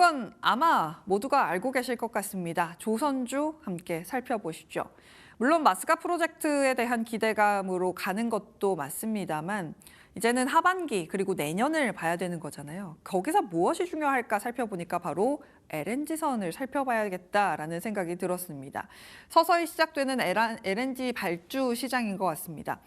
건 아마 모두가 알고 계실 것 같습니다. 조선주 함께 살펴보시죠. 물론 마스카 프로젝트에 대한 기대감으로 가는 것도 맞습니다만 이제는 하반기 그리고 내년을 봐야 되는 거잖아요. 거기서 무엇이 중요할까 살펴보니까 바로 LNG선을 살펴봐야겠다라는 생각이 들었습니다. 서서히 시작되는 LNG 발주 시장인 것 같습니다.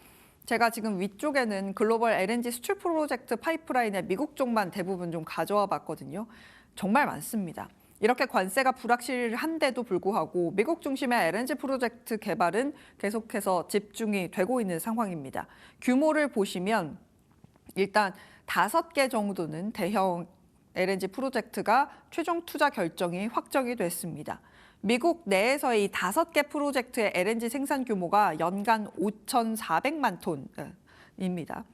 제가 지금 위쪽에는 글로벌 LNG 수출 프로젝트 파이프라인의 미국 쪽만 대부분 좀 가져와 봤거든요. 정말 많습니다. 이렇게 관세가 불확실한데도 불구하고 미국 중심의 LNG 프로젝트 개발은 계속해서 집중이 되고 있는 상황입니다. 규모를 보시면 일단 다섯 개 정도는 대형 LNG 프로젝트가 최종 투자 결정이 확정이 됐습니다. 미국 내에서의 이 다섯 개 프로젝트의 LNG 생산 규모가 연간 5,400만 톤입니다.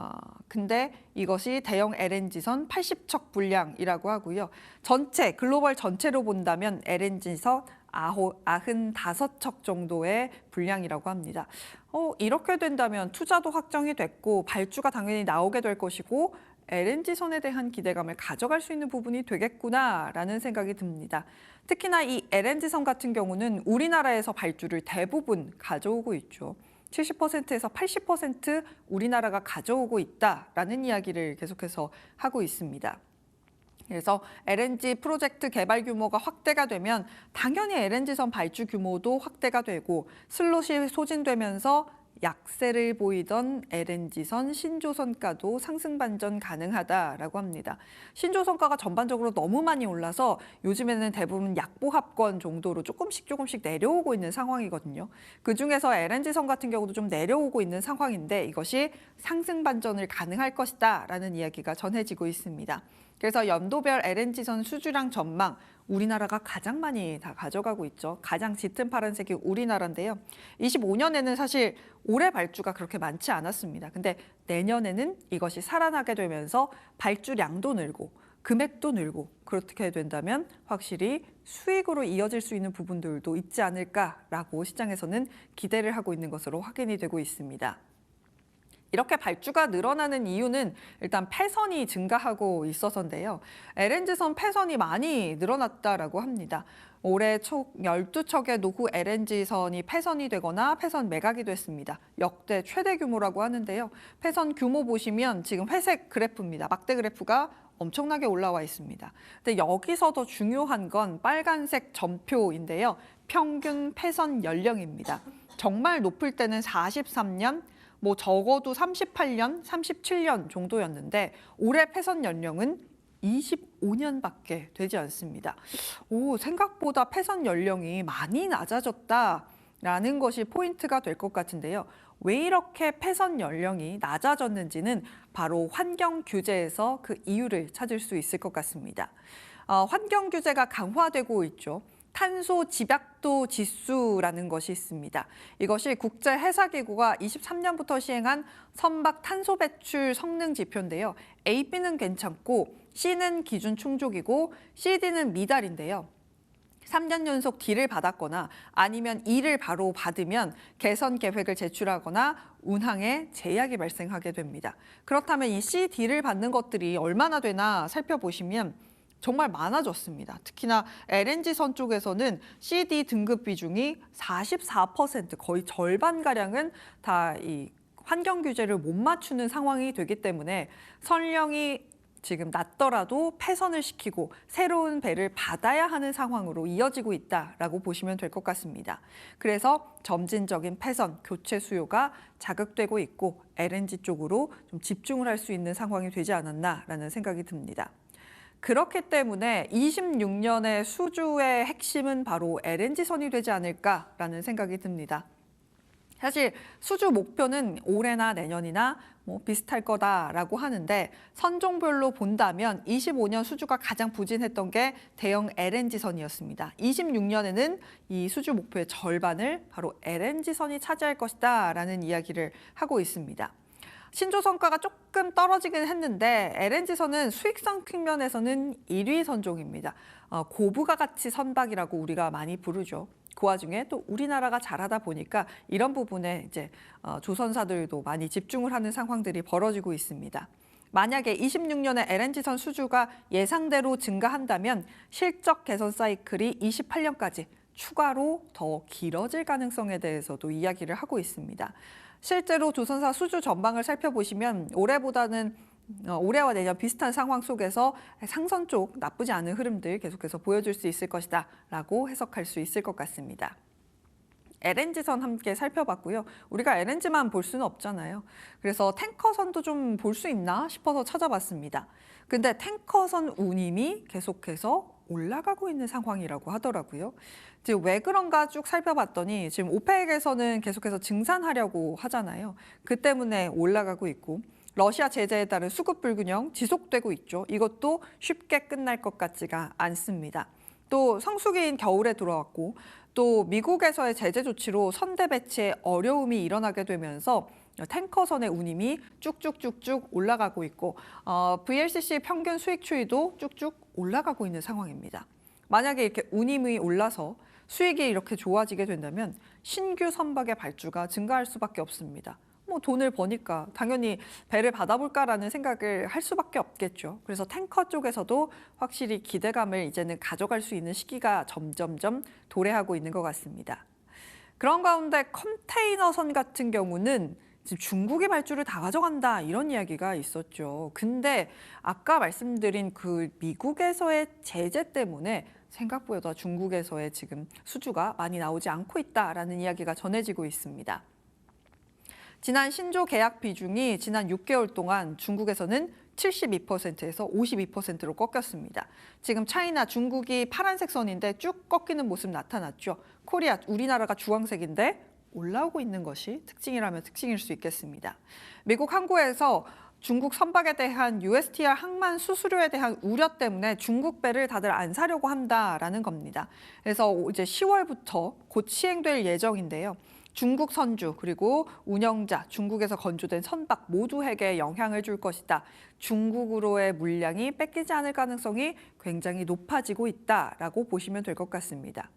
어, 근데 이것이 대형 LNG선 80척 분량이라고 하고요. 전체 글로벌 전체로 본다면 LNG선 아홉, 95척 정도의 분량이라고 합니다. 어, 이렇게 된다면 투자도 확정이 됐고 발주가 당연히 나오게 될 것이고 LNG선에 대한 기대감을 가져갈 수 있는 부분이 되겠구나라는 생각이 듭니다. 특히나 이 LNG선 같은 경우는 우리나라에서 발주를 대부분 가져오고 있죠. 70%에서 80% 우리나라가 가져오고 있다라는 이야기를 계속해서 하고 있습니다. 그래서 LNG 프로젝트 개발 규모가 확대가 되면 당연히 LNG선 발주 규모도 확대가 되고 슬롯이 소진되면서 약세를 보이던 LNG선 신조선가도 상승 반전 가능하다라고 합니다. 신조선가가 전반적으로 너무 많이 올라서 요즘에는 대부분 약보합권 정도로 조금씩 조금씩 내려오고 있는 상황이거든요. 그 중에서 LNG선 같은 경우도 좀 내려오고 있는 상황인데 이것이 상승 반전을 가능할 것이다라는 이야기가 전해지고 있습니다. 그래서 연도별 LNG선 수주량 전망 우리나라가 가장 많이 다 가져가고 있죠. 가장 짙은 파란색이 우리나라인데요. 25년에는 사실 올해 발주가 그렇게 많지 않았습니다. 근데 내년에는 이것이 살아나게 되면서 발주량도 늘고 금액도 늘고 그렇게 된다면 확실히 수익으로 이어질 수 있는 부분들도 있지 않을까라고 시장에서는 기대를 하고 있는 것으로 확인이 되고 있습니다. 이렇게 발주가 늘어나는 이유는 일단 폐선이 증가하고 있어서인데요. LNG선 폐선이 많이 늘어났다라고 합니다. 올해 총 12척의 노후 LNG선이 폐선이 되거나 폐선 매각이 됐습니다. 역대 최대 규모라고 하는데요. 폐선 규모 보시면 지금 회색 그래프입니다. 막대 그래프가 엄청나게 올라와 있습니다. 근데 여기서 더 중요한 건 빨간색 점표인데요. 평균 폐선 연령입니다. 정말 높을 때는 43년, 뭐 적어도 38년, 37년 정도였는데 올해 폐선 연령은 25년밖에 되지 않습니다. 오, 생각보다 폐선 연령이 많이 낮아졌다라는 것이 포인트가 될 것 같은데요. 왜 이렇게 폐선 연령이 낮아졌는지는 바로 환경 규제에서 그 이유를 찾을 수 있을 것 같습니다. 어, 환경 규제가 강화되고 있죠. 탄소 집약도 지수라는 것이 있습니다. 이것이 국제 해사 기구가 23년부터 시행한 선박 탄소 배출 성능 지표인데요. A, B는 괜찮고 C는 기준 충족이고 CD는 미달인데요. 3년 연속 D를 받았거나 아니면 E를 바로 받으면 개선 계획을 제출하거나 운항에 제약이 발생하게 됩니다. 그렇다면 이 C, D를 받는 것들이 얼마나 되나 살펴보시면 정말 많아졌습니다. 특히나 LNG선 쪽에서는 CD 등급 비중이 44% 거의 절반 가량은 다 이 환경 규제를 못 맞추는 상황이 되기 때문에 선령이 지금 낮더라도 폐선을 시키고 새로운 배를 받아야 하는 상황으로 이어지고 있다라고 보시면 될 것 같습니다. 그래서 점진적인 폐선 교체 수요가 자극되고 있고 LNG 쪽으로 좀 집중을 할 수 있는 상황이 되지 않았나라는 생각이 듭니다. 그렇기 때문에 26년의 수주의 핵심은 바로 LNG선이 되지 않을까라는 생각이 듭니다. 사실 수주 목표는 올해나 내년이나 뭐 비슷할 거다라고 하는데 선종별로 본다면 25년 수주가 가장 부진했던 게 대형 LNG선이었습니다. 26년에는 이 수주 목표의 절반을 바로 LNG선이 차지할 것이다 라는 이야기를 하고 있습니다. 신조 성과가 조금 떨어지긴 했는데 LNG선은 수익성 측면에서는 1위 선종입니다. 어, 고부가 가치 선박이라고 우리가 많이 부르죠. 그 와중에 또 우리나라가 잘하다 보니까 이런 부분에 이제 어, 조선사들도 많이 집중을 하는 상황들이 벌어지고 있습니다. 만약에 26년에 LNG선 수주가 예상대로 증가한다면 실적 개선 사이클이 28년까지 추가로 더 길어질 가능성에 대해서도 이야기를 하고 있습니다. 실제로 조선사 수주 전망을 살펴보시면 올해보다는 어, 올해와 내년 비슷한 상황 속에서 상선 쪽 나쁘지 않은 흐름들 계속해서 보여줄 수 있을 것이다 라고 해석할 수 있을 것 같습니다. LNG선 함께 살펴봤고요. 우리가 LNG만 볼 수는 없잖아요. 그래서 탱커선도 좀 볼 수 있나 싶어서 찾아봤습니다. 근데 탱커선 운임이 계속해서 올라가고 있는 상황이라고 하더라고요. 지금 왜 그런가 쭉 살펴봤더니 지금 오펙에서는 계속해서 증산하려고 하잖아요. 그 때문에 올라가고 있고 러시아 제재에 따른 수급 불균형 지속되고 있죠. 이것도 쉽게 끝날 것 같지가 않습니다. 또 성수기인 겨울에 들어왔고 또 미국에서의 제재 조치로 선대 배치에 어려움이 일어나게 되면서 탱커선의 운임이 쭉쭉쭉쭉 올라가고 있고 어, VLCC 평균 수익 추이도 쭉쭉 올라가고 있는 상황입니다. 만약에 이렇게 운임이 올라서 수익이 이렇게 좋아지게 된다면 신규 선박의 발주가 증가할 수밖에 없습니다. 뭐 돈을 버니까 당연히 배를 받아볼까라는 생각을 할 수밖에 없겠죠. 그래서 탱커 쪽에서도 확실히 기대감을 이제는 가져갈 수 있는 시기가 점점점 도래하고 있는 것 같습니다. 그런 가운데 컨테이너선 같은 경우는 중국이 발주를 다 가져간다 이런 이야기가 있었죠. 근데 아까 말씀드린 그 미국에서의 제재 때문에 생각보다 중국에서의 지금 수주가 많이 나오지 않고 있다라는 이야기가 전해지고 있습니다. 지난 신조 계약 비중이 지난 6개월 동안 중국에서는 72%에서 52%로 꺾였습니다. 지금 차이나 중국이 파란색 선인데 쭉 꺾이는 모습 나타났죠. 코리아, 우리나라가 주황색인데 올라오고 있는 것이 특징이라면 특징일 수 있겠습니다. 미국 항구에서 중국 선박에 대한 USTR 항만 수수료에 대한 우려 때문에 중국 배를 다들 안 사려고 한다라는 겁니다. 그래서 이제 10월부터 곧 시행될 예정인데요. 중국 선주 그리고 운영자, 중국에서 건조된 선박 모두에게 영향을 줄 것이다. 중국으로의 물량이 뺏기지 않을 가능성이 굉장히 높아지고 있다라고 보시면 될 것 같습니다.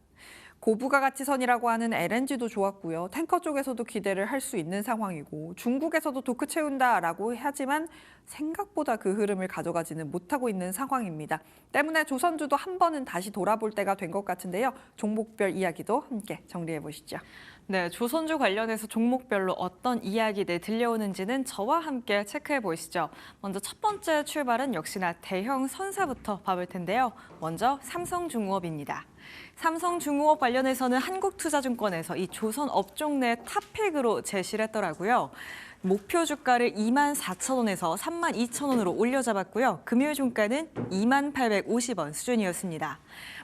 고부가 가치선이라고 하는 LNG도 좋았고요. 탱커 쪽에서도 기대를 할 수 있는 상황이고 중국에서도 도크 채운다라고 하지만 생각보다 그 흐름을 가져가지는 못하고 있는 상황입니다. 때문에 조선주도 한 번은 다시 돌아볼 때가 된 것 같은데요. 종목별 이야기도 함께 정리해 보시죠. 네, 조선주 관련해서 종목별로 어떤 이야기들 들려오는지는 저와 함께 체크해 보시죠. 먼저 첫 번째 출발은 역시나 대형 선사부터 봐볼 텐데요. 먼저 삼성중공업입니다. 삼성중공업 관련해서는 한국투자증권에서 이 조선 업종 내 탑픽으로 제시를 했더라고요. 목표 주가를 2만 4천 원에서 3만 2천 원으로 올려잡았고요. 금요일 종가는 2만 850원 수준이었습니다.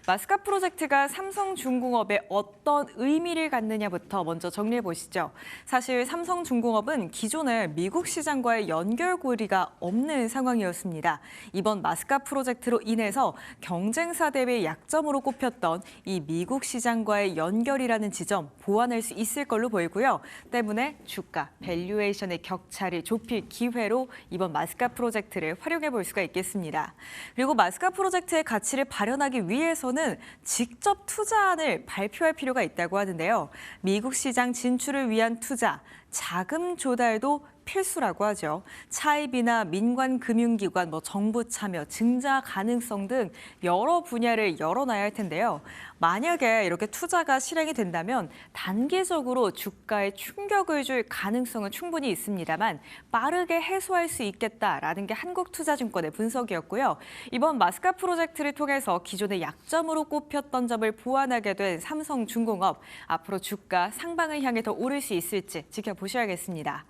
마스카 프로젝트가 삼성중공업에 어떤 의미를 갖느냐부터 먼저 정리해 보시죠. 사실 삼성중공업은 기존에 미국 시장과의 연결고리가 없는 상황이었습니다. 이번 마스카 프로젝트로 인해서 경쟁사 대비 약점으로 꼽혔던 이 미국 시장과의 연결이라는 지점 보완할 수 있을 걸로 보이고요. 때문에 주가, 밸류에이션 의 격차를 좁힐 기회로 이번 마스카 프로젝트를 활용해 볼 수가 있겠습니다. 그리고 마스카 프로젝트의 가치를 발현하기 위해서는 직접 투자안을 발표할 필요가 있다고 하는데요. 미국 시장 진출을 위한 투자, 자금 조달도 필수라고 하죠. 차입이나 민관 금융기관, 뭐 정부 참여, 증자 가능성 등 여러 분야를 열어놔야 할 텐데요. 만약에 이렇게 투자가 실행이 된다면 단계적으로 주가에 충격을 줄 가능성은 충분히 있습니다만 빠르게 해소할 수 있겠다라는 게 한국투자증권의 분석이었고요. 이번 마스카 프로젝트를 통해서 기존의 약점으로 꼽혔던 점을 보완하게 된 삼성중공업 앞으로 주가 상방을 향해 더 오를 수 있을지 지켜보셔야겠습니다.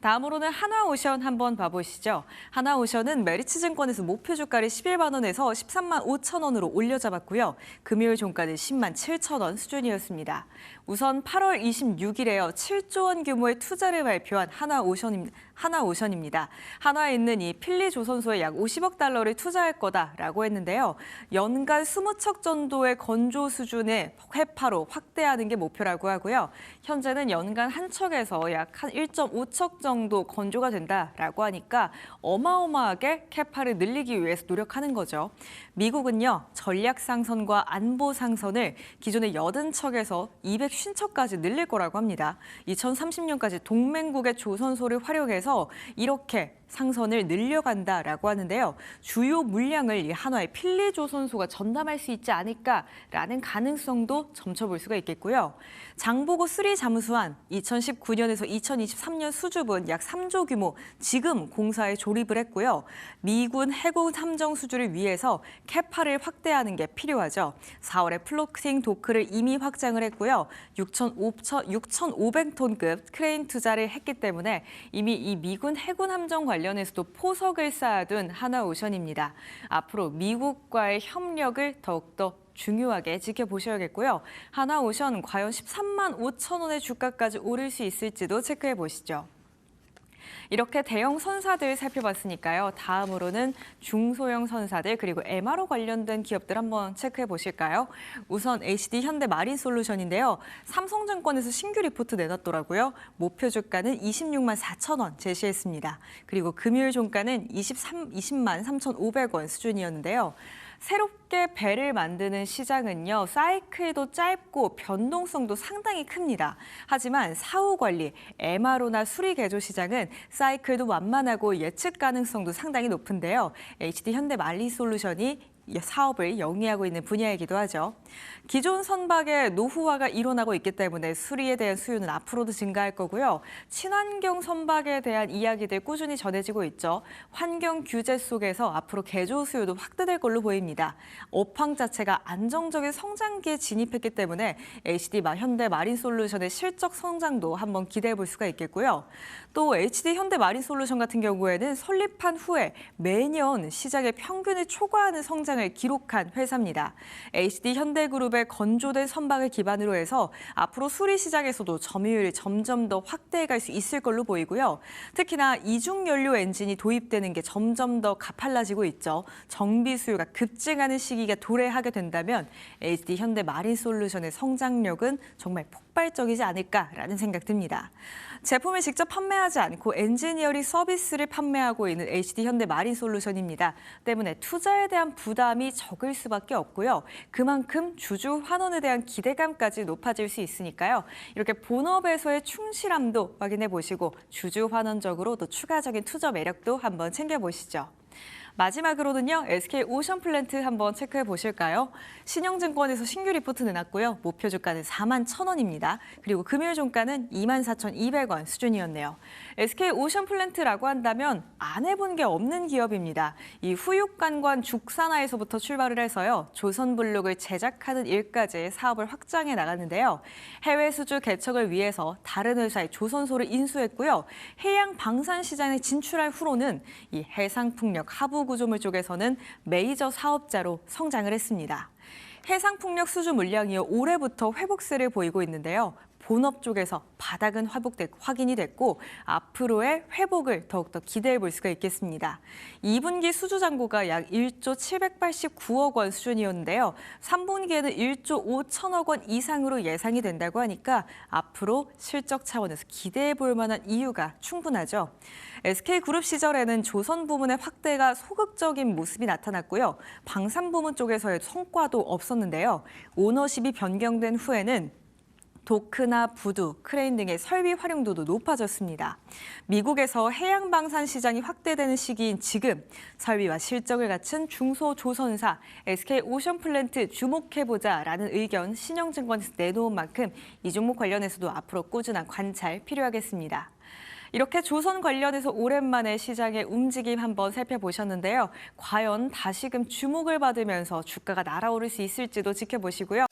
다음 으로는 하나오션 한번 봐보시죠. 하나오션은 메리츠증권에서 목표 주가를 11만 원에서 13만 5천 원으로 올려잡았고요. 금요일 종가는 10만 7천 원 수준이었습니다. 우선 8월 26일에요. 7조 원 규모의 투자를 발표한 하나오션입니다. 하나오션입니다. 하나에 있는 이 필리 조선소에 약 50억 달러를 투자할 거다라고 했는데요. 연간 20척 정도의 건조 수준의 회파로 확대하는 게 목표라고 하고요. 현재는 연간 한 척에서 약 한 1.5척 정도 건조가 된다라고 하니까 어마어마하게 캐파를 늘리기 위해서 노력하는 거죠. 미국은요. 전략 상선과 안보 상선을 기존의 80척에서 250척까지 늘릴 거라고 합니다. 2030년까지 동맹국의 조선소를 활용해서 관련해서 이렇게 상선을 늘려간다라고 하는데요. 주요 물량을 이 한화의 필리조선소가 전담할 수 있지 않을까라는 가능성도 점쳐볼 수가 있겠고요. 장보고 3 잠수함 2019년에서 2023년 수주분 약 3조 규모 지금 공사에 조립을 했고요. 미군 해군 함정 수주를 위해서 캐파를 확대하는 게 필요하죠. 4월에 플로팅 도크를 이미 확장을 했고요. 6,500톤급 크레인 투자를 했기 때문에 이미 이 미군 해군 함정 관 련해서도 포석을 쌓아둔 하나오션입니다. 앞으로 미국과의 협력을 더욱더 중요하게 지켜보셔야겠고요. 하나오션 과연 13만 5천 원의 주가까지 오를 수 있을지도 체크해 보시죠. 이렇게 대형 선사들 살펴봤으니까요. 다음으로는 중소형 선사들 그리고 MRO 관련된 기업들 한번 체크해 보실까요? 우선 HD 현대 마린 솔루션인데요. 삼성증권에서 신규 리포트 내놨더라고요. 목표 주가는 26만 4천 원 제시했습니다. 그리고 금요일 종가는 23, 20만 3,500원 수준이었는데요. 새롭게 배를 만드는 시장은요, 사이클도 짧고 변동성도 상당히 큽니다. 하지만 사후 관리, MRO나 수리 개조 시장은 사이클도 완만하고 예측 가능성도 상당히 높은데요. HD 현대 말리 솔루션이 사업을 영위하고 있는 분야이기도 하죠. 기존 선박의 노후화가 일어나고 있기 때문에 수리에 대한 수요는 앞으로도 증가할 거고요. 친환경 선박에 대한 이야기들 꾸준히 전해지고 있죠. 환경 규제 속에서 앞으로 개조 수요도 확대될 걸로 보입니다. 업황 자체가 안정적인 성장기에 진입했기 때문에 HD 마- 현대 마린 솔루션의 실적 성장도 한번 기대해 볼 수가 있겠고요. 또 HD 현대 마린 솔루션 같은 경우에는 설립한 후에 매년 시장의 평균을 초과하는 성장 을 기록한 회사입니다. HD 현대그룹의 건조된 선박을 기반으로 해서 앞으로 수리 시장에서도 점유율이 점점 더 확대해 갈 수 있을 걸로 보이고요. 특히나 이중 연료 엔진이 도입되는 게 점점 더 가팔라지고 있죠. 정비 수요가 급증하는 시기가 도래하게 된다면 HD 현대 마린 솔루션의 성장력은 정말 폭발적이지 않을까라는 생각 듭니다. 제품을 직접 판매하지 않고 엔지니어링 서비스를 판매하고 있는 HD 현대 마린 솔루션입니다. 때문에 투자에 대한 부담이 적을 수밖에 없고요. 그만큼 주주 환원에 대한 기대감까지 높아질 수 있으니까요. 이렇게 본업에서의 충실함도 확인해 보시고 주주 환원적으로 또 추가적인 투자 매력도 한번 챙겨 보시죠. 마지막으로는요, SK 오션 플랜트 한번 체크해 보실까요? 신영증권에서 신규 리포트 내놨고요. 목표 주가는 4만 1천 원입니다. 그리고 금요일 종가는 2만 4,200원 수준이었네요. SK 오션 플랜트라고 한다면 안 해본 게 없는 기업입니다. 이 후육관관 죽산화에서부터 출발을 해서요, 조선블록을 제작하는 일까지 사업을 확장해 나갔는데요. 해외 수주 개척을 위해서 다른 회사의 조선소를 인수했고요. 해양 방산 시장에 진출할 후로는 이 해상풍력 하부 구조물 쪽에서는 메이저 사업자로 성장을 했습니다. 해상풍력 수주 물량이 올해부터 회복세를 보이고 있는데요. 본업 쪽에서 바닥은 회복됐, 확인이 됐고 앞으로의 회복을 더욱더 기대해 볼 수가 있겠습니다. 2분기 수주 잔고가 약 1조 789억 원 수준이었는데요. 3분기에는 1조 5천억 원 이상으로 예상이 된다고 하니까 앞으로 실적 차원에서 기대해 볼 만한 이유가 충분하죠. SK그룹 시절에는 조선 부문의 확대가 소극적인 모습이 나타났고요. 방산 부문 쪽에서의 성과도 없었는데요. 오너십이 변경된 후에는 도크나 부두, 크레인 등의 설비 활용도도 높아졌습니다. 미국에서 해양 방산 시장이 확대되는 시기인 지금 설비와 실적을 갖춘 중소 조선사 SK 오션 플랜트 주목해보자라는 의견 신영증권에서 내놓은 만큼 이 종목 관련해서도 앞으로 꾸준한 관찰 필요하겠습니다. 이렇게 조선 관련해서 오랜만에 시장의 움직임 한번 살펴보셨는데요. 과연 다시금 주목을 받으면서 주가가 날아오를 수 있을지도 지켜보시고요.